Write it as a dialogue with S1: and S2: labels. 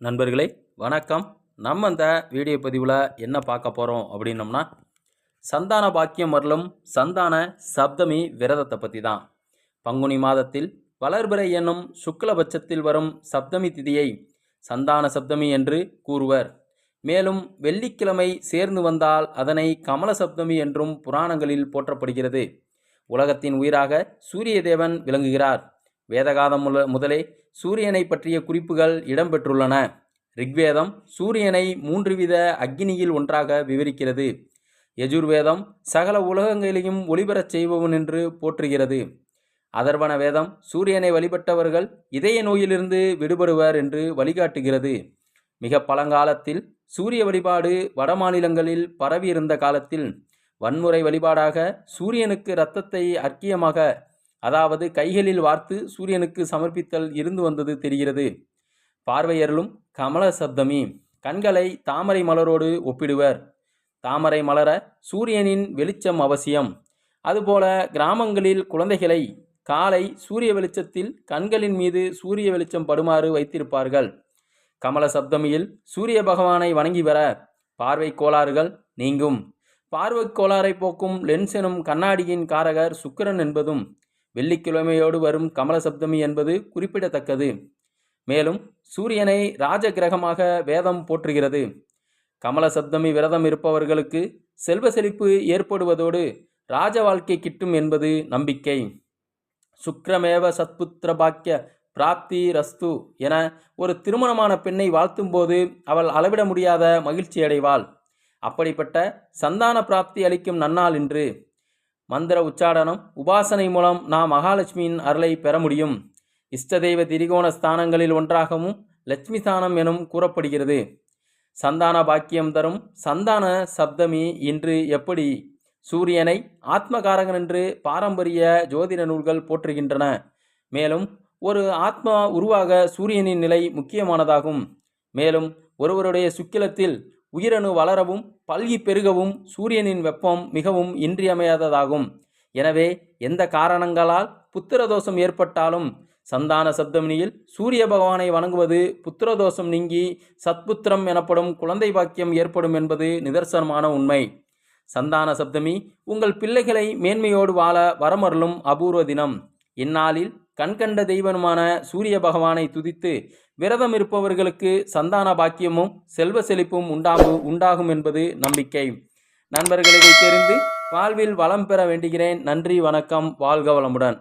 S1: நண்பர்களே வணக்கம். நம்ம இந்த வீடியோ பதிவில் என்ன பார்க்க போகிறோம் அப்படின்னம்னா சந்தான பாக்கியம் வரலும் சந்தான சப்தமி விரதத்தை பற்றி தான் பங்குனி மாதத்தில் வளர்பிறை என்னும் சுக்லபட்சத்தில் வரும் சப்தமி திதியை சந்தான சப்தமி என்று கூறுவர். மேலும் வெள்ளிக்கிழமை சேர்ந்து வந்தால் அதனை கமல சப்தமி என்றும் புராணங்களில் போற்றப்படுகிறது. உலகத்தின் உயிராக சூரிய தேவன் விளங்குகிறார். வேதகாதம் முதலே சூரியனை பற்றிய குறிப்புகள் இடம்பெற்றுள்ளன. ரிக்வேதம் சூரியனை மூன்று வித அக்னியில் ஒன்றாக விவரிக்கிறது. யஜுர்வேதம் சகல உலகங்களையும் ஒளிபரச் செய்பவன் என்று போற்றுகிறது. அதர்வன வேதம் சூரியனை வழிபட்டவர்கள் இதய நோயிலிருந்து விடுபடுவர் என்று வழிகாட்டுகிறது. மிக பழங்காலத்தில் சூரிய வழிபாடு வடமாநிலங்களில் பரவியிருந்த காலத்தில் வன்முறை வழிபாடாக சூரியனுக்கு இரத்தத்தை அர்க்கியமாக அதாவது கைகளில் வார்த்து சூரியனுக்கு சமர்ப்பித்தல் இருந்து வந்தது தெரிகிறது. பார்வையர்களும் கமல சப்தமி கண்களை தாமரை மலரோடு ஒப்பிடுவர். தாமரை மலர சூரியனின் வெளிச்சம் அவசியம். அதுபோல கிராமங்களில் குழந்தைகளை காலை சூரிய வெளிச்சத்தில் கண்களின் மீது சூரிய வெளிச்சம் படுமாறு வைத்திருப்பார்கள். கமல சப்தமியில் சூரிய பகவானை வணங்கி வர பார்வை கோளாறுகள் நீங்கும். பார்வை கோளாறை போக்கும் லென்ஸ் எனும் கண்ணாடியின் காரகர் சுக்கிரன் என்பதும் வெள்ளிக்கிழமையோடு வரும் கமல சப்தமி என்பது குறிப்பிடத்தக்கது. மேலும் சூரியனை ராஜ கிரகமாக வேதம் போற்றுகிறது. கமல சப்தமி விரதம் இருப்பவர்களுக்கு செல்வ செழிப்பு ஏற்படுவதோடு ராஜ வாழ்க்கை கிட்டும் என்பது நம்பிக்கை. சுக்ரமேவ சத்புத்திர பாக்கிய பிராப்தி ரஸ்து என ஒரு திருமணமான பெண்ணை வாழ்த்தும்போது அவள் அளவிட முடியாத மகிழ்ச்சி அடைவாள் அப்படிப்பட்ட சந்தான பிராப்தி அளிக்கும் நன்னாள் இன்று. மந்திர உச்சாடனம் உபாசனை மூலம் நாம் மகாலட்சுமியின் அருளை பெற முடியும். இஷ்டதெய்வ திரிகோண ஸ்தானங்களில் ஒன்றாகவும் லட்சுமி ஸ்தானம் எனும் கூறப்படுகிறது. சந்தான பாக்கியம் தரும் சந்தான சப்தமி இன்று எப்படி? சூரியனை ஆத்மகாரகன் என்று பாரம்பரிய ஜோதிட நூல்கள் போற்றுகின்றன. மேலும் ஒரு ஆத்மா உருவாக சூரியனின் நிலை முக்கியமானதாகும். மேலும் ஒருவருடைய சுக்கிலத்தில் உயிரணு வளரவும் பல்கி பெருகவும் சூரியனின் வெப்பம் மிகவும் இன்றியமையாததாகும். எனவே எந்த காரணங்களால் புத்திரதோஷம் ஏற்பட்டாலும் சந்தான சப்தமினியில் சூரிய பகவானை வணங்குவது புத்திரதோஷம் நீங்கி சத்புத்திரம் எனப்படும் குழந்தை பாக்கியம் ஏற்படும் என்பது நிதர்சனமான உண்மை. சந்தான சப்தமி உங்கள் பிள்ளைகளை மேன்மையோடு வாழ வரமருளும் அபூர்வ தினம். இந்நாளில் கண்கண்ட தெய்வனுமான சூரிய பகவானை துதித்து விரதம் இருப்பவர்களுக்கு சந்தான பாக்கியமும் செல்வ செழிப்பும் உண்டாகு உண்டாகும் என்பது நம்பிக்கை. நண்பர்களை தெரிந்து வாழ்வில் வளம் பெற வேண்டுகிறேன். நன்றி வணக்கம். வாழ்க வளமுடன்.